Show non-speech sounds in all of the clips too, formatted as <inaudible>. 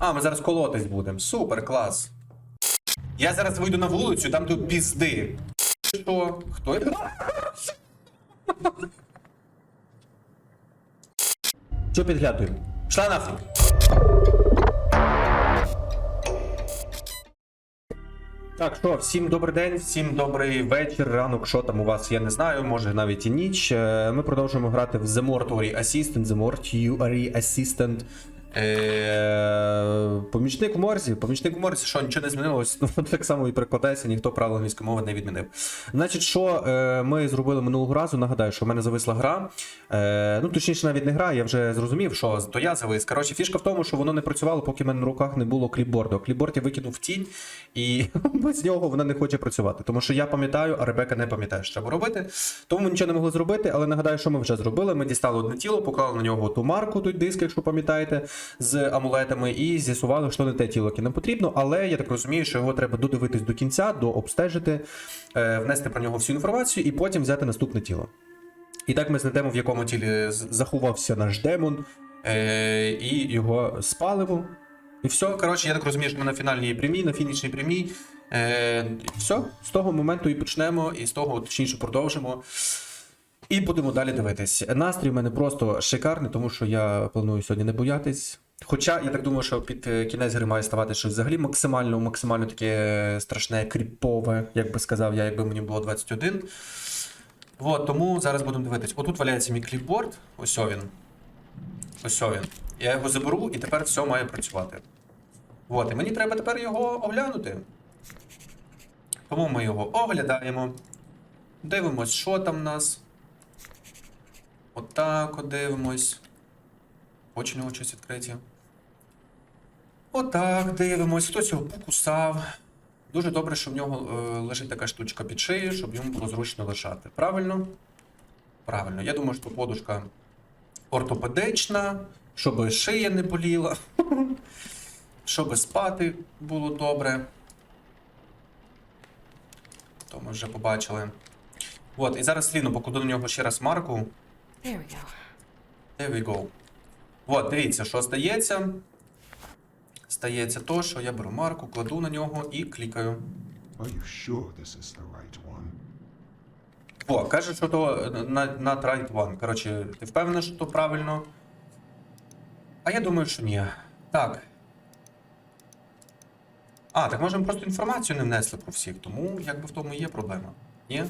А, ми зараз колотись будемо. Супер, клас. Я зараз вийду на вулицю, там тут пізди. Що? Хто? Що підглядуємо? Шла нахуй. Так, що, всім добрий день, всім добрий вечір, ранок, що там у вас, я не знаю, може навіть і ніч. Е, Ми продовжуємо грати в The Mortuary Assistant, The Mortuary Assistant. Е, помічник в морзі, помічник в морзі, що нічого не змінилось, <laughs> ну так само і перекладається, ніхто правила англійської мови не відмінив. Значить, що е, ми зробили минулого разу, нагадаю, що в мене зависла гра. Е, ну, точніше, навіть не гра, я вже зрозумів, що то я завис. Коротше, фішка в тому, що воно не працювало, поки в мене на руках не було кліпборду. Кліпборд я викинув в тінь, і <laughs> без нього вона не хоче працювати. Тому що я пам'ятаю, а Ребека не пам'ятає, що треба робити. Тому ми нічого не могли зробити, але нагадаю, що ми вже зробили. Ми дістали одне тіло, поклали на нього ту марку, той диск, якщо пам'ятаєте, з амулетами, і з'ясували, що не те тіло, яке нам потрібно. Але я так розумію, що його треба додивитись до кінця, дообстежити, е, внести про нього всю інформацію і потім взяти наступне тіло. І так ми знайдемо, в якому тілі заховався наш демон, е, і його спалимо. І все, коротше, я так розумію, що ми на фінальній прямій, на фінішній прямій. Е, все, з того моменту і почнемо, і з того точніше продовжимо. І будемо далі дивитись. Настрій в мене просто шикарний, тому що я планую сьогодні не боятись. Хоча я так думаю, що під е, кінець гри має ставати щось взагалі максимально, максимально таке страшне, кріпове, як би сказав я, якби мені було 21. От, тому зараз будемо дивитись. Отут валяється мій кліпборд. Ось він. Ось він. Я його заберу і тепер все має працювати. От, і мені треба тепер його оглянути. Тому ми його оглядаємо. Дивимось, що там в нас. Отак от дивимось. Очі нього щось відкриті. Отак дивимось. Хтось його покусав. Дуже добре, що в нього е, лежить така штучка під шиєю, щоб йому було зручно лежати. Правильно? Правильно. Я думаю, що подушка ортопедична, щоб шия не боліла, <laughs> щоб спати було добре. То ми вже побачили. От, і зараз слідно покладу на нього ще раз марку. There we go. There we go. От, дивіться, що стається. Стається то, що я беру марку, кладу на нього і клікаю. Are you sure this is the right one? О, каже, що то на, на right one. Коротше, ти впевнений, що то правильно? А я думаю, що ні. Так. А, так може ми просто інформацію не внесли про всіх, тому якби в тому і є проблема. Ні?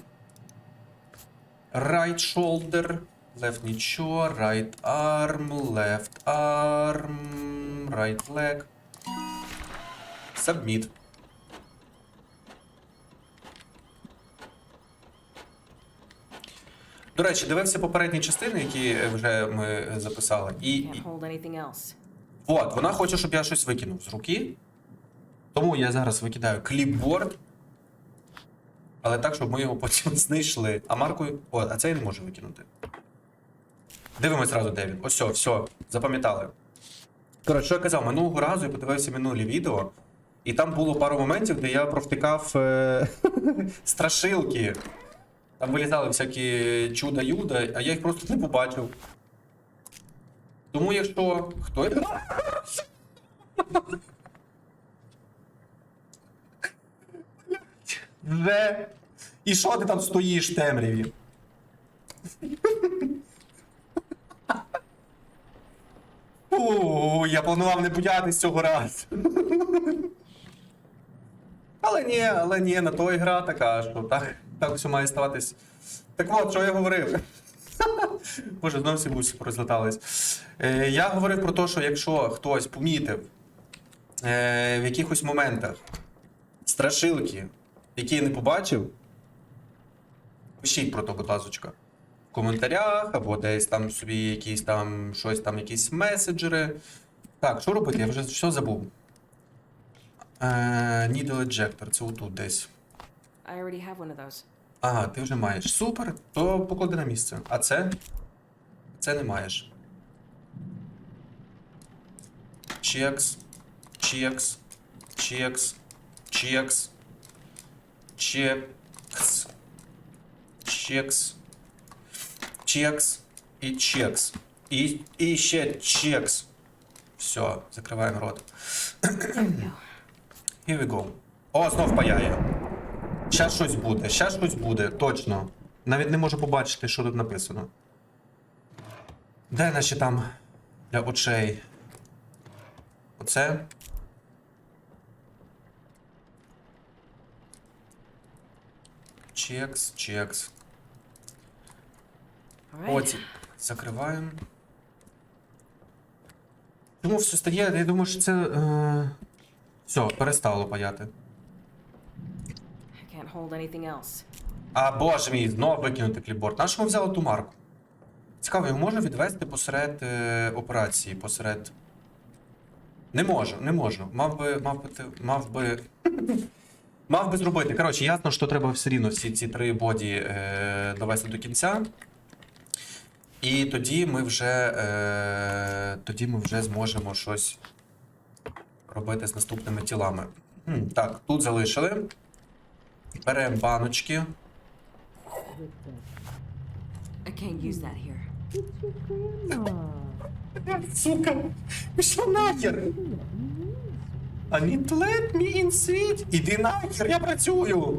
Right shoulder, left нічого, right arm, left arm, right leg. Submit. До речі, дивився попередні частини, які вже ми записали. І, і от, вона хоче, щоб я щось викинув з руки. Тому я зараз викидаю кліпборд. Але так, щоб ми його потім <laughs> знайшли. А маркою. О, а це я не можу викинути. Дивимось зразу, де він. Ось, все, запам'ятали. Коротше, що я казав, минулого разу я подивився минулі відео, і там було пару моментів, де я провтикав е- <laughs> страшилки. Там вилітали всякі чуда-юда, а я їх просто не побачив. Тому якщо. Хто? <laughs> Вже. І що ти там стоїш темряві? <laughs> Фу, я планував не боятись цього разу. Але ні, але ні, на то і гра така, що так, так все має ставатись. Так от, що я говорив. Боже, знову всі бусі порозлетались. Е, я говорив про те, що якщо хтось помітив е, в якихось моментах страшилки, які я не побачив, пишіть про то, будь ласочка. Коментарях або десь там собі якісь там щось там, якісь меседжери. Так, що робити? Я вже що забув. Е, Needle Ejector, це отут десь. I already have one of those. Ага, ти вже маєш. Супер, то поклади на місце. А це? Це не маєш. Чекс. Чекс. Чекс. Чекс. Чекс. Чекс. Чекс. І чекс. І, і ще чекс. Все, закриваємо рот. <coughs> Here we go. О, знов паяє. Щас щось буде, щас щось буде, точно. Навіть не можу побачити, що тут написано. Де наші там для очей? Оце? Чекс, чекс. Оці. Закриваємо. Чому все стає? Я думаю, що це. Е... Все, перестало паяти. Can't hold anything else. А боже мій, знов викинути кліпборд. На що ми взяли ту марку? Цікаво, його можна відвести посеред е, операції, посеред. Не можу, не можу. Мав би. Мав би. Мав би. <laughs> Мав би зробити. Коротше, ясно, що треба все рівно всі ці три боді е, довести до кінця. І тоді ми вже. Е, тоді ми вже зможемо щось робити з наступними тілами. Хм, так, тут залишили. Беремо баночки. I can't use that here. Сука, пішла нахер. I need to let me in sweet. Іди нахер, я працюю.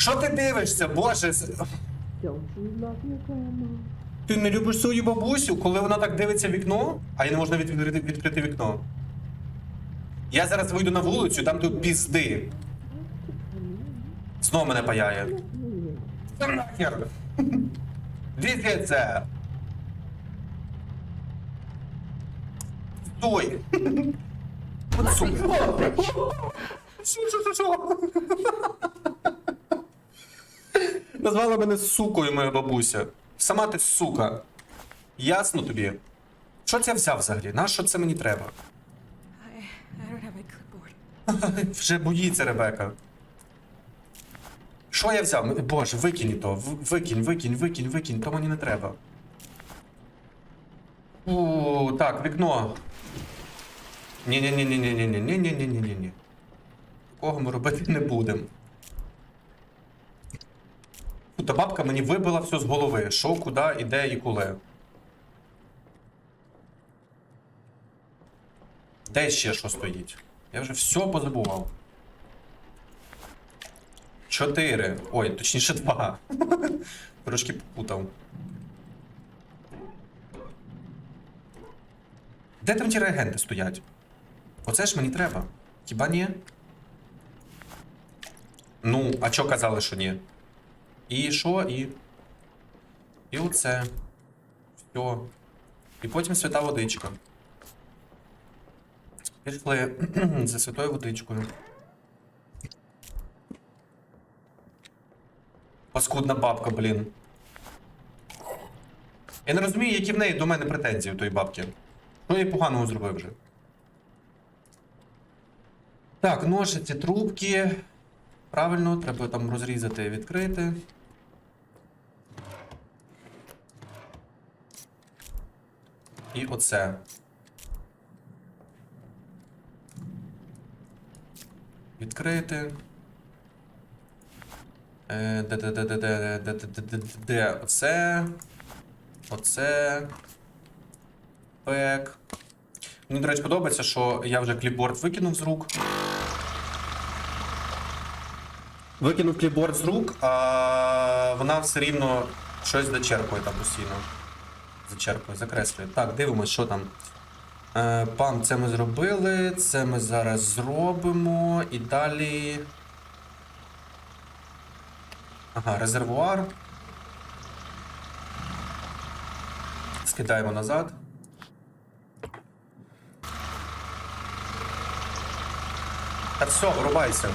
Що ти дивишся, боже? Ти не любиш свою бабусю, коли вона так дивиться вікно, а їй не можна відкрити, відкрити вікно. Я зараз вийду на вулицю, там тут пізди. Знов мене паяє. Нахер. Двигаться! Стой! Що, що, що, що? Назвала мене сукою моя бабуся. Сама ти сука. Ясно тобі? Що це взяв взагалі? На що це мені треба? Вже боїться Ребека. Що я взяв? Боже, викинь то. Викинь, викинь, викинь, викинь, то мені не треба. У, так, вікно. Ні-ні-ні-ні-ні-ні-ні-ні-ні-ні-ні-ні. Такого ми робити не будемо. Та бабка мені вибила все з голови. Що, куди, і де, і коли. Де ще що стоїть? Я вже все позабував. Чотири. Ой, точніше два. <laughs> Трошки попутав. Де там ті реагенти стоять? Оце ж мені треба. Хіба ні? Ну, а чо казали, що ні? І що, і. І оце. Все. І потім свята водичка. Пішли <clears throat> за святою водичкою. Паскудна бабка, блін. Я не розумію, які в неї до мене претензії у тої бабки. Що я поганого зробив вже? Так, ножиці, трубки. Правильно, треба там розрізати і відкрити. І оце. Відкрити. Е, Де, де, де, де, де, де, де, де, де, де, де, оце. Оце. Пек. Мені, до речі, подобається, що я вже кліпборд викинув з рук. Викинув кліпборд з рук, а вона все рівно щось зачерпує там постійно. Зачерпує, закреслює. Так, дивимось, що там. Е, пам, це ми зробили, це ми зараз зробимо. І далі. Ага, резервуар. Скидаємо назад. Та все, вирубайся.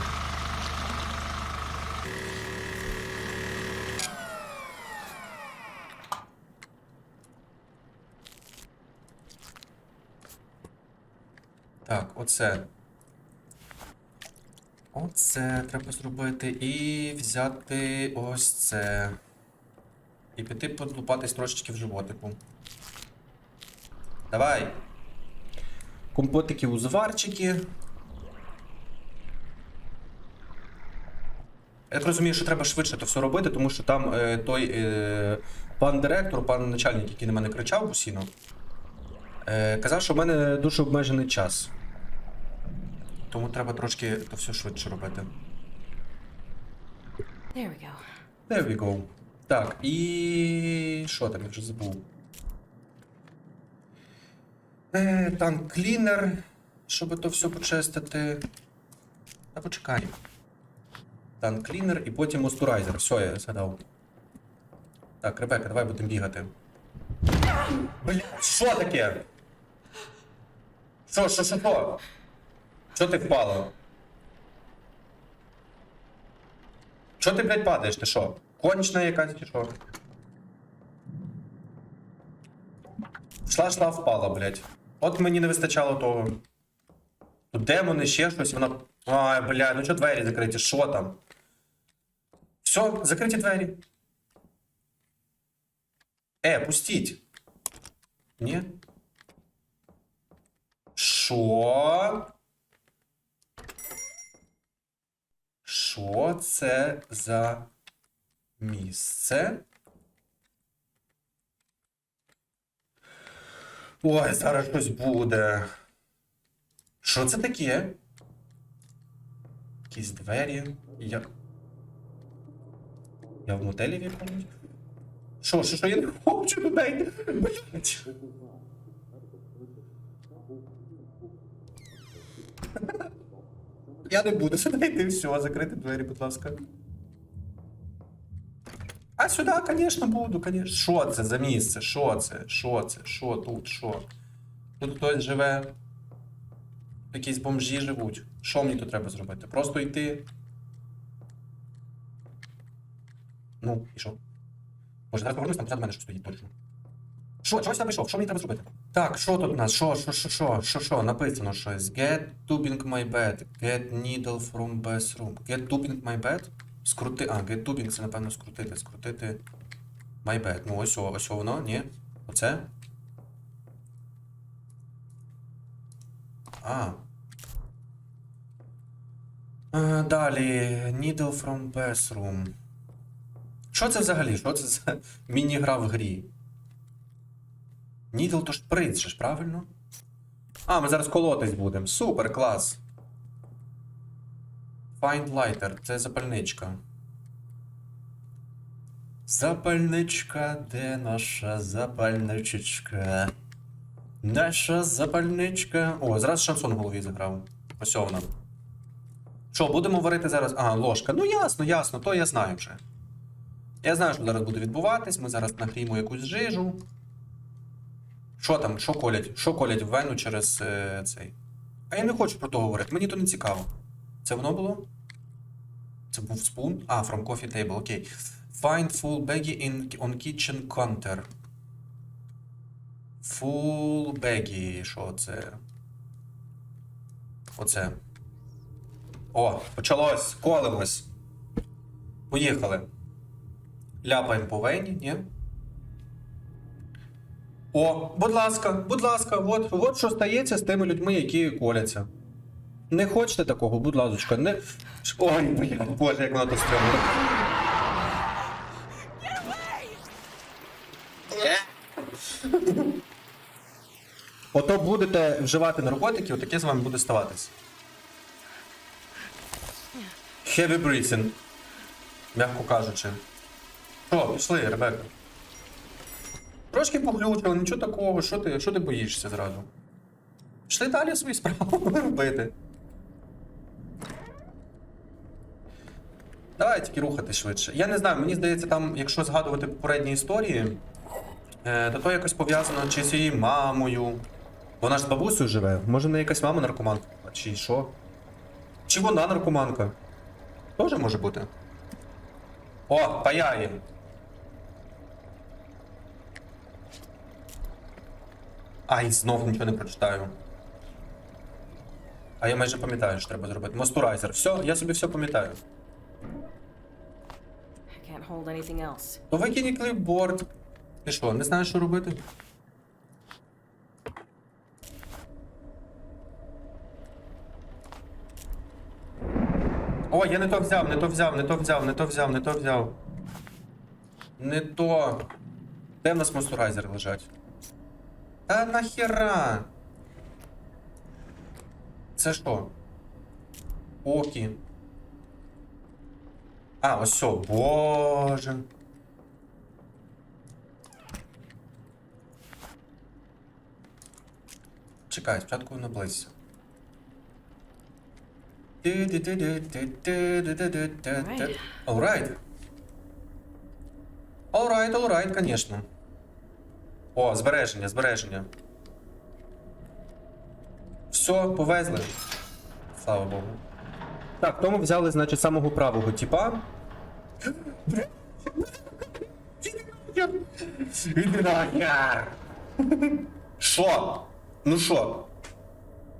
Так, оце. Оце треба зробити. І взяти ось це. І піти подлупатись трошечки в животику. Давай. Компотики узварчики. Я так розумію, що треба швидше то все робити, тому що там е, той е, пан директор, пан начальник, який на мене кричав постійно, Е, казав, що в мене дуже обмежений час. Тому треба трошки то все швидше робити. There we go. There we go. Так, і. що там, я вже забув. Е, танк клінер, щоб то все почистити. Та почекай. Танк клінер і потім мостурайзер. Все, я згадав. Так, Ребека, давай будемо бігати. Бля, що таке? Що, що, що, що? Що ти впала? Що ти, блядь, падаєш? Ти що? Кончна якась чи що? Шла, шла, впала, блядь. От мені не вистачало того. Тут демони, ще щось, вона. Ай, блядь, ну що двері закриті? Що там? Все, закриті двері. Е, пустіть. Ні? Що? Що це за місце? Ой, зараз щось буде. Що це таке? Якісь двері. Я. Я в мотелі в якомусь? Що, що, що я не хочу туди? Блять. Я не буду сюди йти, все, закрити двері, будь ласка. А сюди, звісно, буду, звісно. Що це за місце? Що це? Що це? Що тут? Що? Тут хтось живе. Якісь бомжі живуть. Що мені тут треба зробити? Просто йти. Ну, і що? Може, зараз повернусь, там позаду мене щось стоїть точно. Що, чогось я прийшов? Що мені треба зробити? Так, що тут у нас? Що, що, що, що, що, що? Написано щось. Get tubing my bed. Get needle from bathroom. Get tubing my bed? Скрути. А, get tubing це, напевно, скрутити. Скрутити. My bed. Ну, ось, ось воно, ні? Оце? А. Е, Далі. Needle from bathroom. Що це взагалі? Що це за <laughs> міні-гра в грі? Нідл то ж принц, же ж, правильно? А, ми зараз колотись будемо. Супер, клас. Find lighter. Це запальничка. Запальничка, де наша запальничечка? Наша запальничка. О, зараз шансон в голові заграв. Ось. Що, будемо варити зараз. А, ложка. Ну ясно, ясно, то я знаю вже. Я знаю, що зараз буде відбуватись. Ми зараз нагріємо якусь жижу. Що там, що колять? Що колять в вену через е, цей. А я не хочу про то говорити, мені то не цікаво. Це воно було? Це був спун? А, from coffee table, окей. Find full baggy in, on kitchen counter. Full baggy, що це? Оце. О, почалось, колимось. Поїхали. Ляпаємо по вені, ні? О, будь ласка, будь ласка, от, от що стається з тими людьми, які коляться. Не хочете такого, будь ласка, не. Ой, блін, боже, як воно то. Ото будете вживати наркотики, отаке з вами буде ставатись. Heavy breathing. М'яко кажучи. Що, пішли, Ребека. Трошки поглючило, нічого такого, що ти, що ти боїшся зразу? Пішли далі свої справи <laughs> робити. Давай тільки рухати швидше. Я не знаю, мені здається, там, якщо згадувати попередні історії, е, то то якось пов'язано чи з її мамою. Вона ж з бабусею живе. Може, не якась мама наркоманка, чи що? Чи вона наркоманка? Тоже може бути. О, паяє. Ай, знов нічого не прочитаю. А я майже пам'ятаю, що треба зробити. Мостурайзер. Все, я собі все пам'ятаю. То викинь кліпборд. Ти що, не знаєш, що робити? О, я не то взяв, не то взяв, не то взяв, не то взяв, не то взяв. Не то. Де в нас мостурайзер лежать? Та нахера? Це що? Окі. А, ось все, боже. Чекай, спочатку наблизься. Alright. Alright, alright, конечно. О, збереження, збереження. Все, повезли. Слава Богу. Так, тому взяли, значить, самого правого типа. Що? Ну що?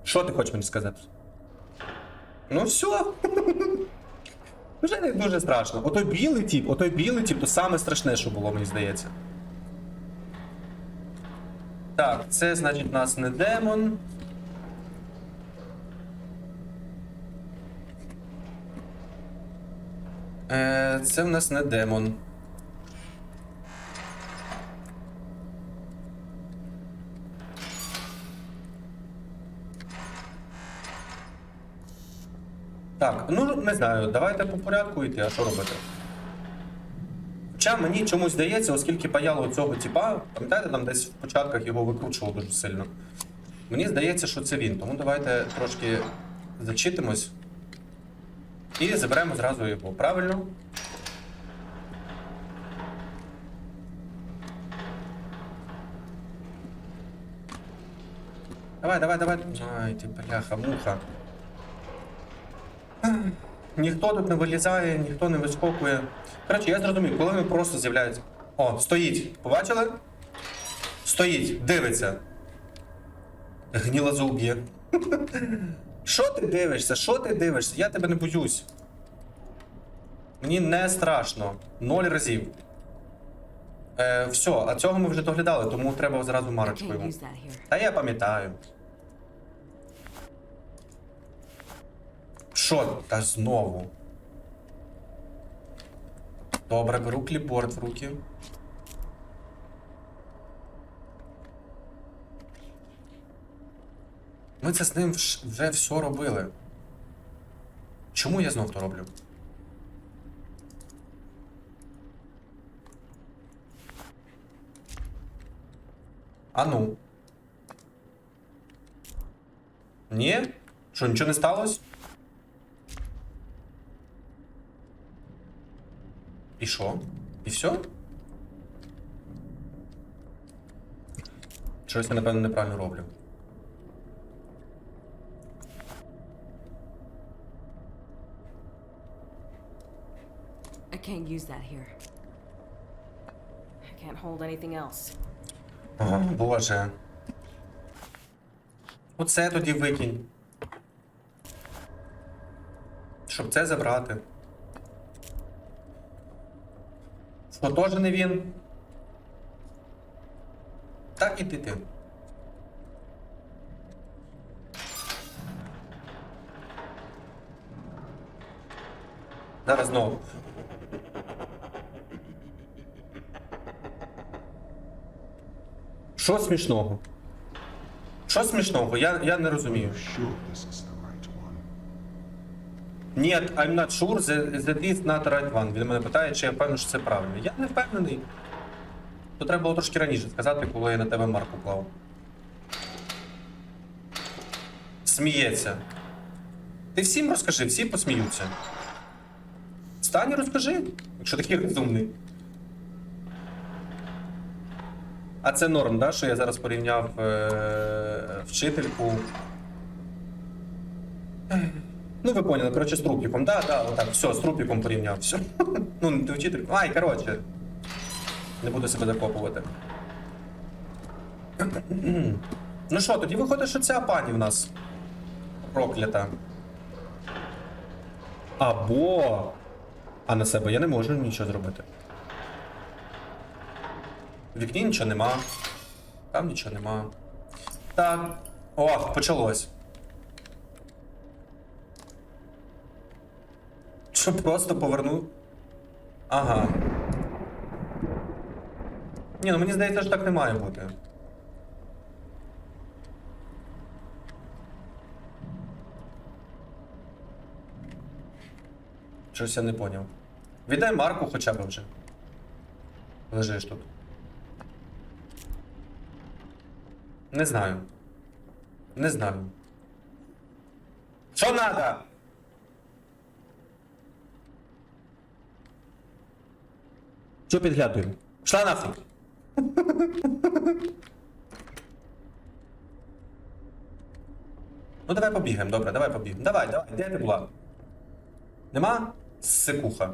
Що ти хочеш мені сказати? Ну все. Вже не дуже страшно. Отой білий тип, отой білий тип, то саме страшне, що було, мені здається. Так, це значить у нас не демон. Е, це в нас не демон. Так, ну не знаю, давайте по порядку йти, а що робити? Хоча мені чомусь здається, оскільки паяло цього типа, пам'ятаєте, там десь в початках його викручувало дуже сильно. Мені здається, що це він, тому давайте трошки зачитимось і заберемо зразу його. Правильно? Давай, давай, давай. Ай, ти бляха, муха. Ніхто тут не вилізає, ніхто не вискокує. Коротше, я зрозумів, коли він просто з'являється. О, стоїть. Побачили? Стоїть, дивиться. Гніла зуб'є. <laughs> Що ти дивишся? Що ти дивишся? Я тебе не боюсь. Мені не страшно. Ноль разів. Е, все, а цього ми вже доглядали, тому треба зразу марочку йому. Та я пам'ятаю. Що? Та знову. Добре, беру кліпборд в руки. Ми це з ним вже все робили. Чому я знов то роблю? А ну. Ні? Що, нічого не сталося? І що? І все? Щось я, напевно, неправильно роблю. I can't use that here. I can't hold anything else. О, Боже. Оце тоді викинь. Щоб це забрати. Що він? Так і ти ти. Зараз знову. Що смішного? Що смішного? Я, я не розумію. Are you sure this is the right one? Ні, I'm not sure that, is not right one. Він мене питає, чи я впевнений, що це правильно. Я не впевнений. То треба було трошки раніше сказати, коли я на тебе марку клав. Сміється. Ти всім розкажи, всі посміються. Стань і розкажи, якщо такий розумний. А це норм, да, що я зараз порівняв е- вчительку. Ну, ви поняли, коротше, з трупіком. Да, да, отак, все, з трупіком порівняв. Все. <laughs> Ну, не вчитель. Ай, коротше. Не буду себе закопувати. <clears throat> Ну що, тоді виходить, що ця пані в нас проклята. Або. А на себе я не можу нічого зробити. В вікні нічого нема. Там нічого нема. Так. О, почалось. Щоб просто поверну. Ага. Ні, ну мені здається, що так не має бути. Щось я не поняв. Віддай марку хоча б вже. Лежиш тут. Не знаю. Не знаю. Що надо? Що підглядуємо? Пішла нахуй. Ну давай побігаємо, добре, давай побігаємо. Давай, давай, де ти була? Нема? Сикуха.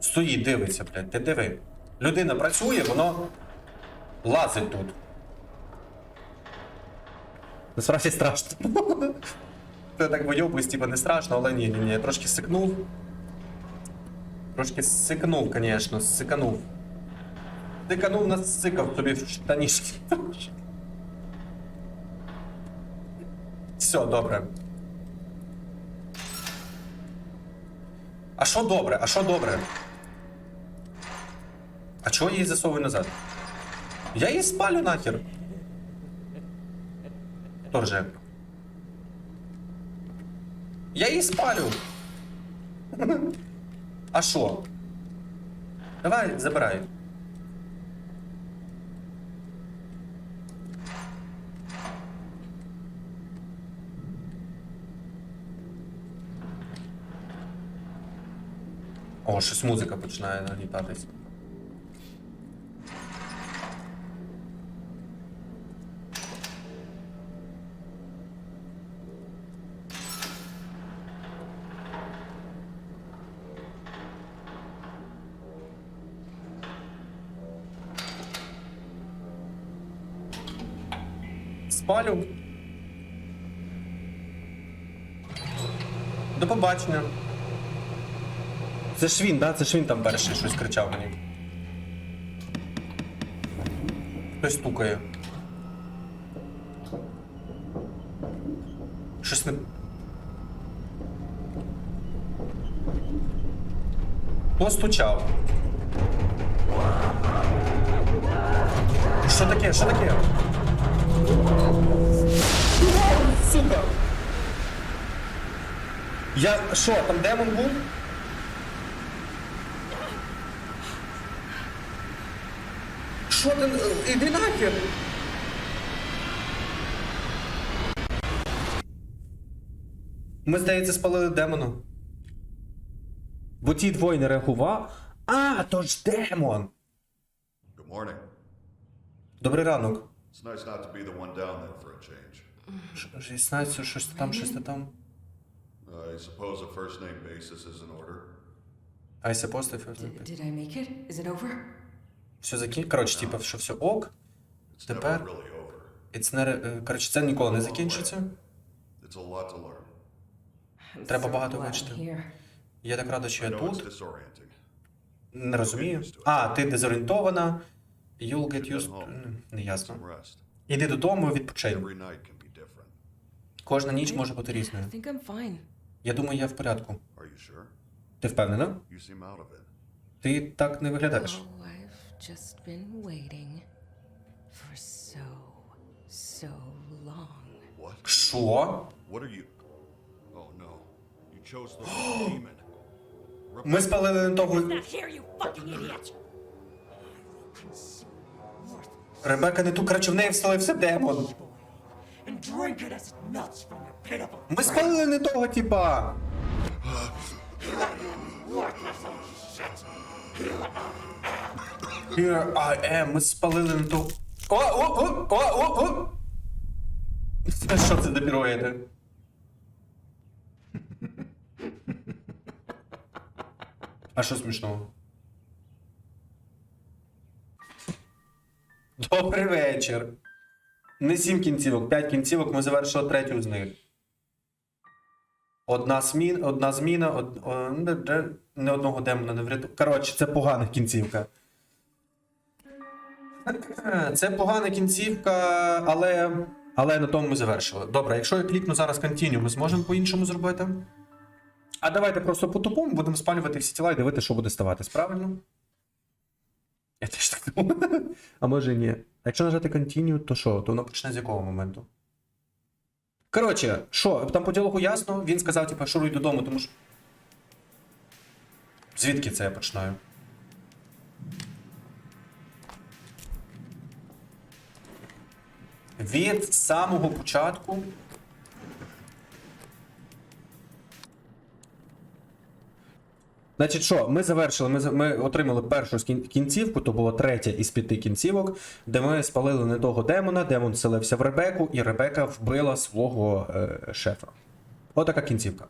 Стоїть, дивиться, блядь, ти диви. Людина працює, воно лазить тут. Насправді страшно. <laughs> Ти так вийобуєш, типа не страшно, але ні, ні, ні, я трошки сикнув. Трошки сикнув, звісно, сиканув. Сиканув, насикав тобі в штанішки. Все, добре. А що добре? А що добре? А чого я її засовую назад? Я її спалю нахер. Хто рже? Я її спалю. А що? Давай, забирай. О, щось музика починає нагнітатись. Спалю. До побачення. Це ж він, да? Це ж він там перший щось кричав мені. Хтось стукає. Щось не. Хто стучав? Що таке? Що таке? Сука! Я що, там демон був? Що ти? е, Іди нахер! Ми, здається, спалили демона. Бо ті двоє не реагував. А, то ж демон! Добрий ранок. It's nice not to be the one down there for a change. 16, щось там, щось там. I suppose a first name basis is in order. I suppose if... D- did I make it? Is it over? Все закін... Коротше, типу, що все ок. It's Тепер- never really over. It's не... е, Коротше, це ніколи не закінчиться. It's a lot to learn. I'm Треба so багато glad I'm вивчити. here. Я так рада, що I я know it's тут. disorienting. Не розумію. А, ти дезорієнтована. You'll get used... Не ясно. Іди додому, відпочинь. Кожна ніч може бути різною. Я думаю, я в порядку. Ти впевнена? Ти так не виглядаєш. Oh? Що? Oh. Ми спалили не того. Ребека не ту, коротше, в неї вселився демон. Ми спалили не того, типа. Here I am, ми спалили не того. О, о, о, о, о, о! Що це піруети? А що смішного? Добрий вечір. Не сім кінцівок, п'ять кінцівок, ми завершили третю з них. Одна зміна, одна зміна, од, не, одного демона не врятував. Коротше, це погана кінцівка. <laughs> Це погана кінцівка, але. Але на тому ми завершили. Добре, якщо я клікну зараз Continue, ми зможемо по-іншому зробити. А давайте просто по-тупому будемо спалювати всі тіла і дивитися, що буде ставатись, правильно? Я теж так думаю. А може ні. Якщо нажати Continue, то що? То воно почне з якого моменту? Коротше, що, там по діалогу ясно, він сказав, типу, шуруй додому, тому що. Звідки це я починаю? Від самого початку. Значить, що, ми завершили, ми, ми отримали першу кінцівку, то була третя із п'яти кінцівок, де ми спалили не того демона, демон селився в Ребеку, і Ребека вбила свого е, шефа. Отака кінцівка.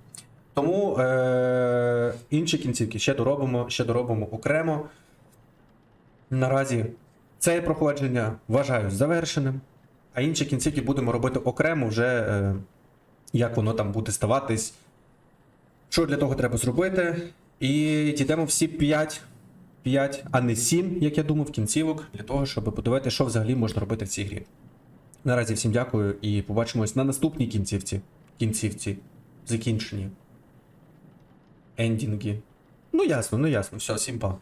Тому е, інші кінцівки ще доробимо, ще доробимо окремо. Наразі це проходження вважаю завершеним, а інші кінцівки будемо робити окремо вже, е, як воно там буде ставатись. Що для того треба зробити? І дійдемо всі 5, 5, а не 7, як я думав, кінцівок, для того, щоб подивитися, що взагалі можна робити в цій грі. Наразі всім дякую і побачимось на наступній кінцівці. Кінцівці. Закінчені. Ендінги. Ну ясно, ну ясно. Все, всім па.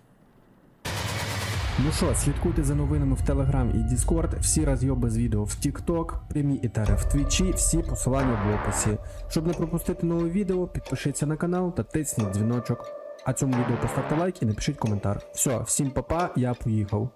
Ну що, слідкуйте за новинами в Telegram і Discord, всі розйоби з відео в TikTok, прямі етери в Твічі, всі посилання в описі. Щоб не пропустити нове відео, підпишіться на канал та тисніть дзвіночок. А цьому відео поставте лайк і напишіть коментар. Все, всім папа, -па, я поїхав.